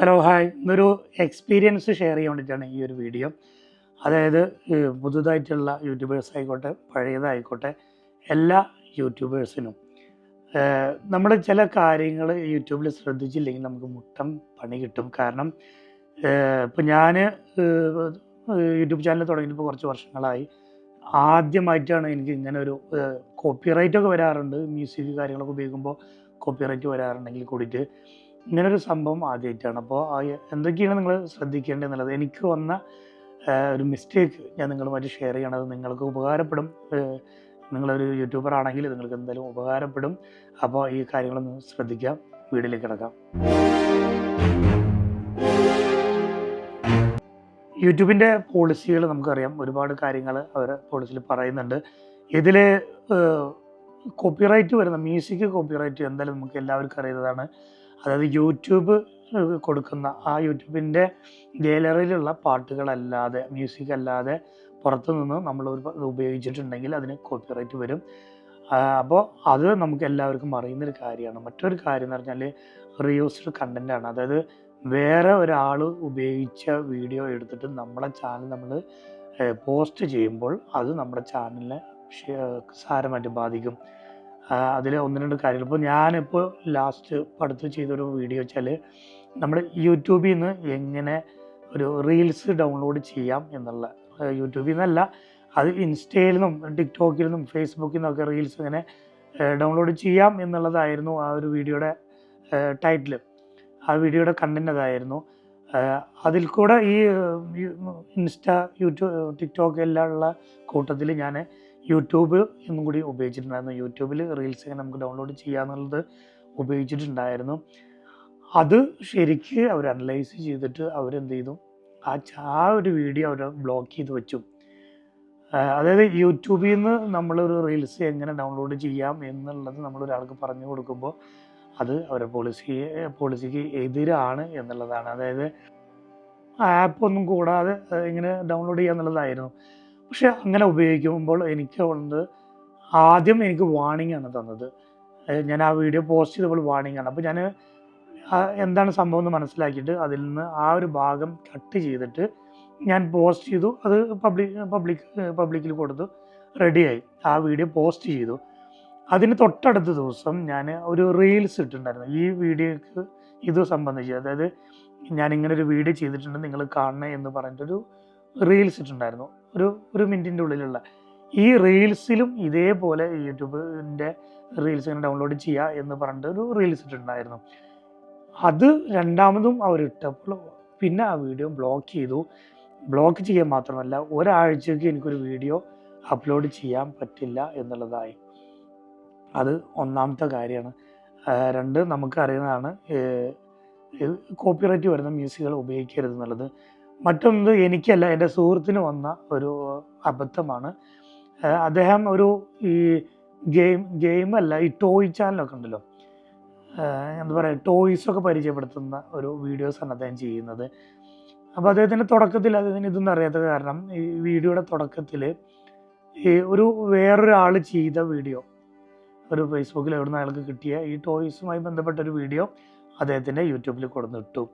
Hello hi. ഇന്നൊരു experience share ചെയ്യാൻ വേണ്ടിയിട്ടാണ് ഈ ഒരു വീഡിയോ അതായത് പുതുതായിട്ടുള്ള യൂട്യൂബേഴ്സ് ആയിക്കോട്ടെ പഴയതായിക്കോട്ടെ എല്ലാ യൂട്യൂബേഴ്സിനും നമ്മൾ ചില കാര്യങ്ങൾ യൂട്യൂബിൽ ശ്രദ്ധിച്ചില്ലെങ്കിൽ നമുക്ക് മുട്ടം പണി കിട്ടും. കാരണം ഇപ്പം ഞാൻ യൂട്യൂബ് ചാനൽ തുടങ്ങിയപ്പോൾ കുറച്ച് വർഷങ്ങളായി. ആദ്യമായിട്ടാണ് എനിക്ക് ഇങ്ങനെ ഒരു കോപ്പിറൈറ്റ് ഒക്കെ വരാറുണ്ട്. മ്യൂസിക് കാര്യങ്ങളൊക്കെ ഉപയോഗിക്കുമ്പോൾ കോപ്പിറൈറ്റ് വരാറുണ്ടെങ്കിൽ കൂടിയിട്ട്. ഇങ്ങനൊരു സംഭവം ആദ്യമായിട്ടാണ് അപ്പോൾ എന്തൊക്കെയാണ് നിങ്ങൾ ശ്രദ്ധിക്കേണ്ടതെന്നുള്ളത് എനിക്ക് വന്ന ഒരു മിസ്റ്റേക്ക് ഞാൻ നിങ്ങളുമായിട്ട് ഷെയർ ചെയ്യണത് നിങ്ങൾക്ക് ഉപകാരപ്പെടും. നിങ്ങളൊരു യൂട്യൂബർ ആണെങ്കിൽ നിങ്ങൾക്ക് എന്തായാലും ഉപകാരപ്പെടും. അപ്പോൾ ഈ കാര്യങ്ങളൊന്ന് ശ്രദ്ധിക്കാം. വീഡിയോയിലേക്ക് കിടക്കാം. യൂട്യൂബിന്റെ പോളിസികൾ നമുക്കറിയാം. ഒരുപാട് കാര്യങ്ങൾ അവർ പോളിസിയിൽ പറയുന്നുണ്ട്. ഇതിൽ കോപ്പിറൈറ്റ് വരുന്ന മ്യൂസിക് കോപ്പിറൈറ്റ് എന്തായാലും നമുക്ക് എല്ലാവർക്കും അറിയുന്നതാണ്. അതായത് യൂട്യൂബ് കൊടുക്കുന്ന ആ യൂട്യൂബിന്റെ ഗാലറിയിലുള്ള പാട്ടുകളല്ലാതെ മ്യൂസിക് അല്ലാതെ പുറത്തു നിന്ന് നമ്മൾ ഉപയോഗിച്ചിട്ടുണ്ടെങ്കിൽ അതിന് കോപ്പിറൈറ്റ് വരും. അപ്പോൾ അത് നമുക്ക് എല്ലാവർക്കും അറിയുന്നൊരു കാര്യമാണ്. മറ്റൊരു കാര്യം എന്ന് പറഞ്ഞാൽ റീയൂസ്ഡ് ആണ് അതായത് വേറെ ഒരാൾ ഉപയോഗിച്ച വീഡിയോ എടുത്തിട്ട് നമ്മളെ ചാനൽ നമ്മൾ പോസ്റ്റ് ചെയ്യുമ്പോൾ അത് നമ്മുടെ ചാനലിനെ സാരമായിട്ട് ബാധിക്കും. അതിൽ ഒന്ന് രണ്ട് കാര്യങ്ങൾ. ഇപ്പോൾ ഞാനിപ്പോൾ ലാസ്റ്റ് അടുത്ത് ചെയ്തൊരു വീഡിയോ വെച്ചാൽ നമ്മൾ യൂട്യൂബിൽ നിന്ന് എങ്ങനെ ഒരു റീൽസ് ഡൗൺലോഡ് ചെയ്യാം എന്നുള്ള യൂട്യൂബിൽ നിന്നല്ല അത് ഇൻസ്റ്റയിൽ നിന്നും ടിക്ടോക്കിൽ നിന്നും ഫേസ്ബുക്കിൽ നിന്നൊക്കെ റീൽസ് ഇങ്ങനെ ഡൗൺലോഡ് ചെയ്യാം എന്നുള്ളതായിരുന്നു ആ ഒരു വീഡിയോയുടെ ടൈറ്റിൽ ആ വീഡിയോയുടെ കണ്ടന്റ് അതായിരുന്നു. അതിൽ കൂടെ ഈ ഇൻസ്റ്റ യൂട്യൂബ് ടിക്ടോക്ക് എല്ലാം ഉള്ള കൂട്ടത്തിൽ ഞാൻ യൂട്യൂബ് എന്നും കൂടി ഉപയോഗിച്ചിട്ടുണ്ടായിരുന്നു. യൂട്യൂബിൽ റീൽസ് ഇങ്ങനെ നമുക്ക് ഡൗൺലോഡ് ചെയ്യാന്നുള്ളത് ഉപയോഗിച്ചിട്ടുണ്ടായിരുന്നു. അത് ശരിക്ക് അവർ അനലൈസ് ചെയ്തിട്ട് അവരെന്ത് ചെയ്തു? ആ ആ ഒരു വീഡിയോ അവർ ബ്ലോക്ക് ചെയ്ത് വെച്ചു. അതായത് യൂട്യൂബിൽ നിന്ന് നമ്മളൊരു റീൽസ് എങ്ങനെ ഡൗൺലോഡ് ചെയ്യാം എന്നുള്ളത് നമ്മളൊരാൾക്ക് പറഞ്ഞു കൊടുക്കുമ്പോൾ അത് അവരുടെ പോളിസി പോളിസിക്ക് എതിരാണ് എന്നുള്ളതാണ്. അതായത് ആപ്പ് ഒന്നും കൂടാതെ ഇങ്ങനെ ഡൗൺലോഡ് ചെയ്യുക എന്നുള്ളതായിരുന്നു പക്ഷെ അങ്ങനെ ഉപയോഗിക്കുമ്പോൾ എനിക്ക് ഉണ്ട് ആദ്യം എനിക്ക് വാണിംഗ് ആണ് തന്നത്. ഞാൻ ആ വീഡിയോ പോസ്റ്റ് ചെയ്തപ്പോൾ വാണിംഗ് ആണ്. അപ്പോൾ ഞാൻ എന്താണ് സംഭവം എന്ന് മനസ്സിലാക്കിയിട്ട് അതിൽ നിന്ന് ആ ഒരു ഭാഗം കട്ട് ചെയ്തിട്ട് ഞാൻ പോസ്റ്റ് ചെയ്തു. അത് പബ്ലിക് പബ്ലിക് പബ്ലിക്കിൽ കൊടുത്തു. റെഡിയായി ആ വീഡിയോ പോസ്റ്റ് ചെയ്തു. അതിന് തൊട്ടടുത്ത ദിവസം ഞാൻ ഒരു റീൽസ് ഇട്ടിട്ടുണ്ടായിരുന്നു. ഈ വീഡിയോക്ക് ഇത് സംബന്ധിച്ച്. അതായത് ഞാൻ ഇങ്ങനെ ഒരു വീഡിയോ ചെയ്തിട്ടുണ്ട് നിങ്ങൾ കാണണേ എന്ന് പറഞ്ഞിട്ടൊരു റീൽസ് ഇട്ടിട്ടുണ്ടായിരുന്നു. ഒരു ഒരു മിനിറ്റിന്റെ ഉള്ളിലുള്ള. ഈ റീൽസിലും ഇതേപോലെ യൂട്യൂബിന്റെ റീൽസ് ഇങ്ങനെ ഡൗൺലോഡ് ചെയ്യുക എന്ന് പറഞ്ഞിട്ട് ഒരു റീൽസ് ഇട്ടിട്ടുണ്ടായിരുന്നു. അത് രണ്ടാമതും അവർ ഇട്ടപ്പോൾ പിന്നെ ആ വീഡിയോ ബ്ലോക്ക് ചെയ്തു. ബ്ലോക്ക് ചെയ്യാൻ മാത്രമല്ല ഒരാഴ്ചയ്ക്ക് എനിക്കൊരു വീഡിയോ അപ്ലോഡ് ചെയ്യാൻ പറ്റില്ല എന്നുള്ളതായി. അത് ഒന്നാമത്തെ കാര്യമാണ്. രണ്ട് രണ്ട് നമുക്കറിയുന്നതാണ് കോപ്പിറൈറ്റ് വരുന്ന മ്യൂസിക്കുകൾ ഉപയോഗിക്കരുത് എന്നുള്ളത്. മറ്റൊന്ന് എനിക്കല്ല എന്റെ സുഹൃത്തിന് വന്ന ഒരു അബദ്ധമാണ്. അദ്ദേഹം ഒരു ഈ ഗെയിം ഗെയിമല്ല ഈ ടോയ് ചാനലൊക്കെ ഉണ്ടല്ലോ. എന്താ പറയുക ടോയ്സൊക്കെ പരിചയപ്പെടുത്തുന്ന ഒരു വീഡിയോസാണ് അദ്ദേഹം ചെയ്യുന്നത്. അപ്പോൾ അദ്ദേഹത്തിന്റെ തുടക്കത്തിൽ അദ്ദേഹത്തിന് ഇതൊന്നും അറിയാത്ത കാരണം ഈ വീഡിയോയുടെ തുടക്കത്തിൽ ഈ ഒരു വേറൊരാൾ ചെയ്ത വീഡിയോ ഒരു ഫേസ്ബുക്കിൽ എവിടുന്ന് അയാൾക്ക് കിട്ടിയ ഈ ടോയ്സുമായി ബന്ധപ്പെട്ട ഒരു വീഡിയോ അദ്ദേഹത്തിന്റെ യൂട്യൂബിൽ കൊടുന്നിട്ടു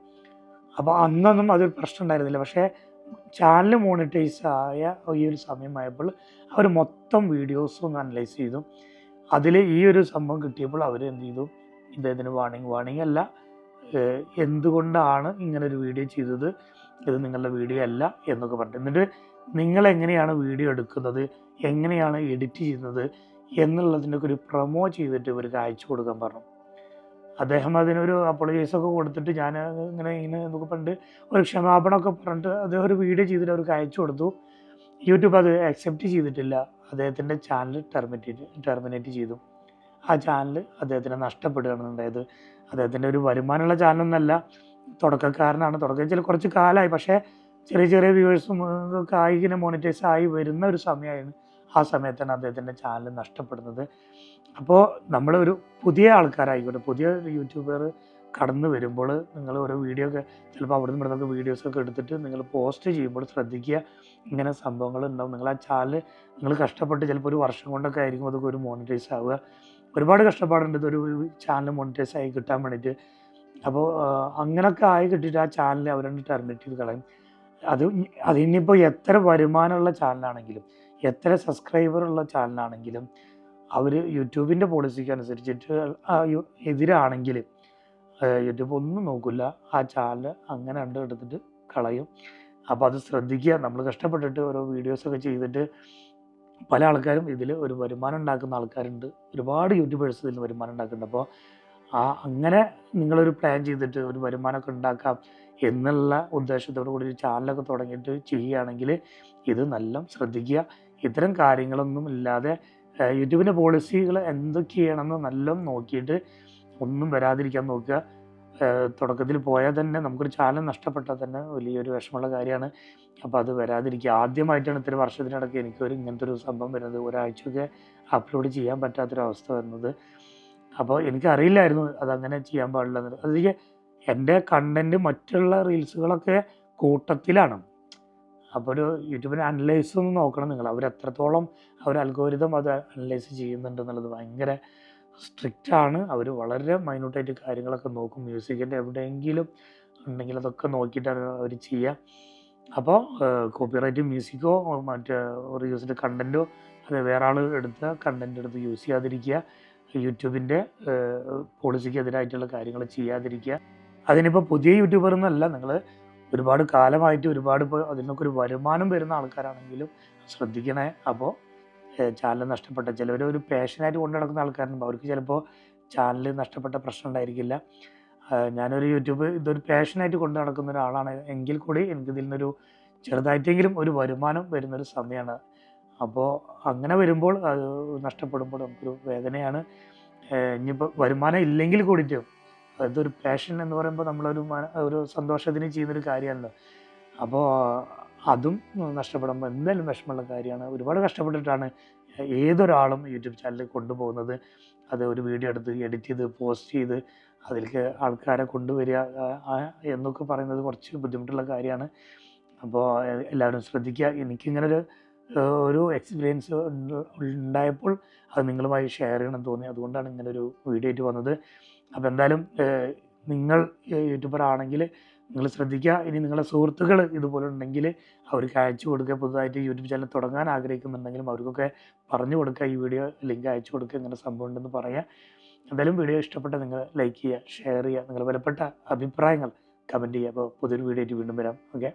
അപ്പോൾ അന്നൊന്നും അതൊരു പ്രശ്നം ഉണ്ടായിരുന്നില്ല. പക്ഷേ ചാനൽ മോണിറ്റൈസ് ആയ ഈ ഒരു സമയമായപ്പോൾ അവർ മൊത്തം വീഡിയോസും ഒന്ന് അനലൈസ് ചെയ്തു. അതിൽ ഈ ഒരു സംഭവം കിട്ടിയപ്പോൾ അവർ എന്ത് ചെയ്തു? ഇദ്ദേഹത്തിന് വാണിംഗ് വാണിംഗ് അല്ല. എന്തുകൊണ്ടാണ് ഇങ്ങനെ ഒരു വീഡിയോ ചെയ്തത്? ഇത് നിങ്ങളുടെ വീഡിയോ അല്ല എന്നൊക്കെ പറഞ്ഞു എന്നിട്ട് നിങ്ങൾ എങ്ങനെയാണ് വീഡിയോ എടുക്കുന്നത്? എങ്ങനെയാണ് എഡിറ്റ് ചെയ്യുന്നത്? എന്നുള്ളതിനൊക്കെ ഒരു പ്രൊമോ ചെയ്തിട്ട് ഇവർക്ക് അയച്ചു കൊടുക്കാൻ പറഞ്ഞു. അദ്ദേഹം അതിനൊരു അപ്പോളജൈസൊക്കെ കൊടുത്തിട്ട് ഞാൻ ഇങ്ങനെ ഇങ്ങനെ എന്നൊക്കെ പണ്ട് ഒരു ക്ഷമാപണമൊക്കെ പറഞ്ഞിട്ട് അദ്ദേഹം ഒരു വീഡിയോ ചെയ്തിട്ട് അവർക്ക് അയച്ചു കൊടുത്തു. യൂട്യൂബ് അത് അക്സെപ്റ്റ് ചെയ്തിട്ടില്ല. അദ്ദേഹത്തിന്റെ ചാനൽ ടെർമിനേറ്റ് ടെർമിനേറ്റ് ചെയ്തു. ആ ചാനൽ അദ്ദേഹത്തിന് നഷ്ടപ്പെടുകയാണ് ഉണ്ടായത് അദ്ദേഹത്തിന്റെ ഒരു വരുമാനമുള്ള ചാനലൊന്നല്ല തുടക്കക്കാരനാണ്. തുടക്കത്തിൽ കുറച്ച് കാലമായി. പക്ഷേ ചെറിയ ചെറിയ വ്യൂവേഴ്സും ഒക്കെ ആയി ഇങ്ങനെ മോണിറ്റൈസ് ആയി വരുന്ന ഒരു സമയമായിരുന്നു. ആ സമയത്താണ് അദ്ദേഹത്തിന്റെ ചാനൽ നഷ്ടപ്പെടുന്നത്. അപ്പോൾ നമ്മളൊരു പുതിയ ആൾക്കാരായിക്കോട്ടെ പുതിയ യൂട്യൂബർ കടന്നു വരുമ്പോൾ നിങ്ങൾ ഓരോ വീഡിയോ ഒക്കെ ചിലപ്പോൾ അവിടെ നിന്ന് ഇവിടെ വീഡിയോസൊക്കെ എടുത്തിട്ട് നിങ്ങൾ പോസ്റ്റ് ചെയ്യുമ്പോൾ ശ്രദ്ധിക്കുക ഇങ്ങനെ സംഭവങ്ങൾ ഉണ്ടാവും. നിങ്ങൾ ആ ചാനൽ നിങ്ങൾ കഷ്ടപ്പെട്ട് ചിലപ്പോൾ ഒരു വർഷം കൊണ്ടൊക്കെ ആയിരിക്കും അതൊക്കെ ഒരു മോണിറ്റൈസ് ആവുക. ഒരുപാട് കഷ്ടപ്പാടുണ്ട് ഇതൊരു ചാനൽ മോണിറ്റൈസ് ആയി കിട്ടാൻ വേണ്ടിയിട്ട്. അപ്പോൾ അങ്ങനെയൊക്കെ ആയി കിട്ടിയിട്ട് ആ ചാനൽ അവരണ്ട് ടെർമിനേറ്റ് ചെയ്ത് കളയും. അത് അതിനിപ്പോൾ എത്ര വരുമാനമുള്ള ചാനലാണെങ്കിലും എത്ര സബ്സ്ക്രൈബർ ഉള്ള ചാനലാണെങ്കിലും അവർ യൂട്യൂബിന്റെ പോളിസിക്ക് അനുസരിച്ചിട്ട് എതിരാണെങ്കിൽ യൂട്യൂബ് ഒന്നും നോക്കില്ല ആ ചാനൽ അങ്ങനെ കണ്ട് എടുത്തിട്ട് കളയും. അപ്പോൾ അത് ശ്രദ്ധിക്കുക. നമ്മൾ കഷ്ടപ്പെട്ടിട്ട് ഓരോ വീഡിയോസൊക്കെ ചെയ്തിട്ട് പല ആൾക്കാരും ഇതിൽ ഒരു വരുമാനം ഉണ്ടാക്കുന്ന ആൾക്കാരുണ്ട്. ഒരുപാട് യൂട്യൂബേഴ്സ് ഇതിൽ വരുമാനം ഉണ്ടാക്കുന്നുണ്ട്. അപ്പോൾ ആ അങ്ങനെ നിങ്ങളൊരു പ്ലാൻ ചെയ്തിട്ട് ഒരു വരുമാനമൊക്കെ ഉണ്ടാക്കാം എന്നുള്ള ഉദ്ദേശത്തോടു കൂടി ഒരു ചാനലൊക്കെ തുടങ്ങിയിട്ട് ചെയ്യുകയാണെങ്കിൽ ഇത് നല്ല ശ്രദ്ധിക്കുക. ഇത്തരം കാര്യങ്ങളൊന്നും ഇല്ലാതെ യൂട്യൂബിന്റെ പോളിസികൾ എന്തൊക്കെയാണെന്ന് നല്ല നോക്കിയിട്ട് ഒന്നും വരാതിരിക്കാൻ നോക്കുക. തുടക്കത്തിൽ പോയാൽ തന്നെ നമുക്കൊരു ചാനൽ നഷ്ടപ്പെട്ടാൽ തന്നെ വലിയൊരു വിഷമമുള്ള കാര്യമാണ്. അപ്പോൾ അത് വരാതിരിക്കുക. ആദ്യമായിട്ടാണ് ഇത്ര വർഷത്തിനിടയ്ക്ക് എനിക്കൊരു ഇങ്ങനത്തെ ഒരു സംഭവം വരുന്നത്. ഒരാഴ്ചയൊക്കെ അപ്ലോഡ് ചെയ്യാൻ പറ്റാത്തൊരവസ്ഥ വരുന്നത്. അപ്പോൾ എനിക്കറിയില്ലായിരുന്നു അതങ്ങനെ ചെയ്യാൻ പാടില്ല എന്നുള്ളത് അതിലേക്ക് എന്റെ കണ്ടന്റ് മറ്റുള്ള റീൽസുകളൊക്കെ കൂട്ടത്തിലാണ്. അപ്പോൾ ഒരു യൂട്യൂബിന് അനലൈസ് ഒന്ന് നോക്കണം നിങ്ങൾ. അവർ എത്രത്തോളം അവർ അൽഗോരിതം അത് അനലൈസ് ചെയ്യുന്നുണ്ട് എന്നുള്ളത് ഭയങ്കര സ്ട്രിക്റ്റ് ആണ്. അവർ വളരെ മൈന്യൂട്ടായിട്ട് കാര്യങ്ങളൊക്കെ നോക്കും. മ്യൂസിക്കിന്റെ എവിടെയെങ്കിലും ഉണ്ടെങ്കിൽ അതൊക്കെ നോക്കിയിട്ടാണ് അവർ ചെയ്യുക. അപ്പോൾ കോപ്പിറൈറ്റ് മ്യൂസിക്കോ മറ്റേ ഒരു കണ്ടന്റോ അത് വേറെ ആൾ എടുത്ത കണ്ടന്റ് എടുത്ത് യൂസ് ചെയ്യാതിരിക്കുക. യൂട്യൂബിന്റെ പോളിസിക്ക് എതിരായിട്ടുള്ള കാര്യങ്ങൾ ചെയ്യാതിരിക്കുക. അതിനിപ്പോൾ പുതിയ യൂട്യൂബർ എന്നല്ല നിങ്ങൾ ഒരുപാട് കാലമായിട്ട് ഒരുപാട് ഇപ്പോൾ അതിനൊക്കെ ഒരു വരുമാനം വരുന്ന ആൾക്കാരാണെങ്കിലും ശ്രദ്ധിക്കണേ. അപ്പോൾ ചാനൽ നഷ്ടപ്പെട്ട ചിലവർ ഒരു പാഷനായിട്ട് കൊണ്ടു നടക്കുന്ന ആൾക്കാരുണ്ടാവും അവർക്ക് ചിലപ്പോൾ ചാനൽ നഷ്ടപ്പെട്ട പ്രശ്നം ഉണ്ടായിരിക്കില്ല. ഞാനൊരു യൂട്യൂബ് ഇതൊരു പാഷനായിട്ട് കൊണ്ടു നടക്കുന്ന ഒരാളാണ്. എങ്കിൽ കൂടി എനിക്ക് ഇതിൽ നിന്നൊരു ചെറുതായിട്ടെങ്കിലും ഒരു വരുമാനം വരുന്നൊരു സമയമാണ് അപ്പോൾ അങ്ങനെ വരുമ്പോൾ അത് നഷ്ടപ്പെടുമ്പോൾ നമുക്കൊരു വേദനയാണ്. ഇനിയിപ്പോൾ വരുമാനം ഇല്ലെങ്കിൽ കൂടിയിട്ടും അതൊരു പാഷൻ എന്ന് പറയുമ്പോൾ നമ്മളൊരു മന- ഒരു സന്തോഷത്തിന് ചെയ്യുന്നൊരു കാര്യമാണല്ലോ. അപ്പോൾ അതും നഷ്ടപ്പെടുമ്പോൾ എന്തായാലും വിഷമമുള്ള കാര്യമാണ്. ഒരുപാട് കഷ്ടപ്പെട്ടിട്ടാണ് ഏതൊരാളും യൂട്യൂബ് ചാനൽ കൊണ്ടുപോകുന്നത്. അത് ഒരു വീഡിയോ എടുത്ത് എഡിറ്റ് ചെയ്ത് പോസ്റ്റ് ചെയ്ത് അതിലേക്ക് ആൾക്കാരെ കൊണ്ടുവരിക എന്നൊക്കെ പറയുന്നത് കുറച്ച് ബുദ്ധിമുട്ടുള്ള കാര്യമാണ്. അപ്പോൾ എല്ലാവരും ശ്രദ്ധിക്കുക. എനിക്കിങ്ങനെ ഒരു ഒരു എക്സ്പീരിയൻസ് ഉണ്ടായപ്പോൾ അത് നിങ്ങളുമായി ഷെയർ ചെയ്യണം തോന്നി. അതുകൊണ്ടാണ് ഇങ്ങനെ ഒരു വീഡിയോ ആയിട്ട് വന്നത്. അപ്പോൾ എന്തായാലും നിങ്ങൾ യൂട്യൂബർ ആണെങ്കിൽ നിങ്ങൾ ശ്രദ്ധിക്കുക. ഇനി നിങ്ങളുടെ സുഹൃത്തുക്കൾ ഇതുപോലെ ഉണ്ടെങ്കിൽ അവർക്ക് അയച്ചു കൊടുക്കുക. പുതുതായിട്ട് യൂട്യൂബ് ചാനൽ തുടങ്ങാൻ ആഗ്രഹിക്കുന്നുണ്ടെങ്കിലും അവർക്കൊക്കെ പറഞ്ഞു കൊടുക്കുക. ഈ വീഡിയോ ലിങ്ക് അയച്ചു കൊടുക്കുക. ഇങ്ങനെ സംഭവം ഉണ്ടെന്ന് പറയുക. എന്തായാലും വീഡിയോ ഇഷ്ടപ്പെട്ട നിങ്ങൾ ലൈക്ക് ചെയ്യുക ഷെയർ ചെയ്യുക. നിങ്ങളുടെ വിലപ്പെട്ട അഭിപ്രായങ്ങൾ കമന്റ് ചെയ്യുക. അപ്പോൾ പുതിയൊരു വീഡിയോ ആയിട്ട് വീണ്ടും വരാം. ഓക്കെ?